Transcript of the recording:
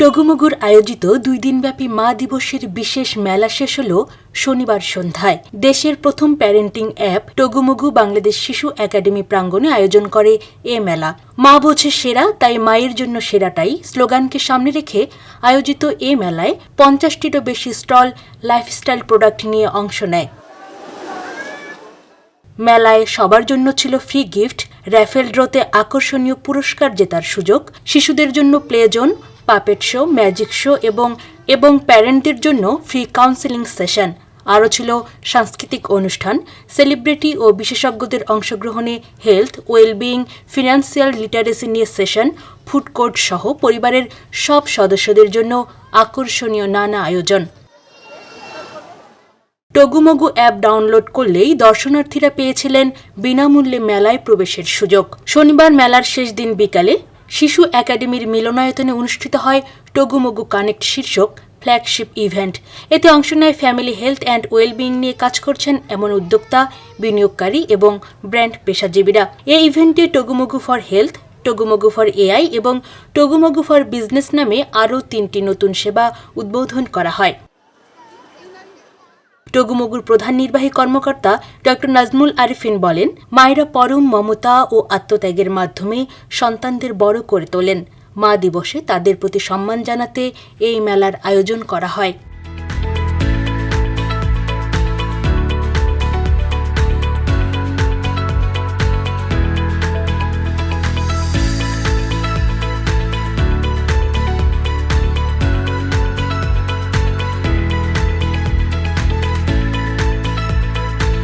টগুমগুর আয়োজিত দুই দিনব্যাপী মা দিবসের বিশেষ মেলা শেষ হল শনিবার সন্ধ্যায়। দেশের প্রথম প্যারেন্টিং অ্যাপ টগুমগু বাংলাদেশ শিশু একাডেমি প্রাঙ্গণে আয়োজন করে এ মেলা। মা বোঝে সেরা, তাই মায়ের জন্য সেরাটাই। স্লোগানকে সামনে রেখে আয়োজিত এ মেলায় পঞ্চাশটিরও বেশি স্টল লাইফস্টাইল প্রোডাক্ট নিয়ে অংশ নেয়। মেলায় সবার জন্য ছিল ফ্রি গিফট র্যাফেল ড্রতে আকর্ষণীয় পুরস্কার জেতার সুযোগ, শিশুদের জন্য play zone puppet show magic show এবং এবং প্যারেন্টদের জন্য ফ্রি কাউন্সেলিং সেশন আরও ছিল সাংস্কৃতিক অনুষ্ঠান। সেলিব্রিটি ও বিশেষজ্ঞদের অংশগ্রহণে হেলথ ওয়েলবিং ফিনান্সিয়াল লিটারেসি নিয়ে সেশন ফুড কোর্ট সহ পরিবারের সব সদস্যদের জন্য আকর্ষণীয় নানা আয়োজন। টগুমগু অ্যাপ ডাউনলোড করলেই দর্শনার্থীরা পেয়েছিলেন বিনামূল্যে মেলায় প্রবেশের সুযোগ। শনিবার মেলার শেষ দিন বিকালে শিশু একাডেমির মিলনায়তনে অনুষ্ঠিত হয় টগুমগু কানেক্ট শীর্ষক ফ্ল্যাগশিপ ইভেন্ট। এতে অংশ নেয় ফ্যামিলি হেলথ অ্যান্ড ওয়েলবিং নিয়ে কাজ করছেন এমন উদ্যোক্তা, বিনিয়োগকারী এবং ব্র্যান্ড পেশাজীবীরা। এই ইভেন্টে Toggumoggu for health, Toggumoggu for AI এবং টগুমগু ফর বিজনেস নামে আরও তিনটি নতুন সেবা উদ্বোধন করা হয়। টগুমগুর প্রধান নির্বাহী কর্মকর্তা ড নাজমুল আরিফিন বলেন, মায়েরা পরম মমতা ও আত্মত্যাগের মাধ্যমে সন্তানদের বড় করে তোলেন। মা দিবসে তাদের প্রতি সম্মান জানাতে এই মেলার আয়োজন করা হয়।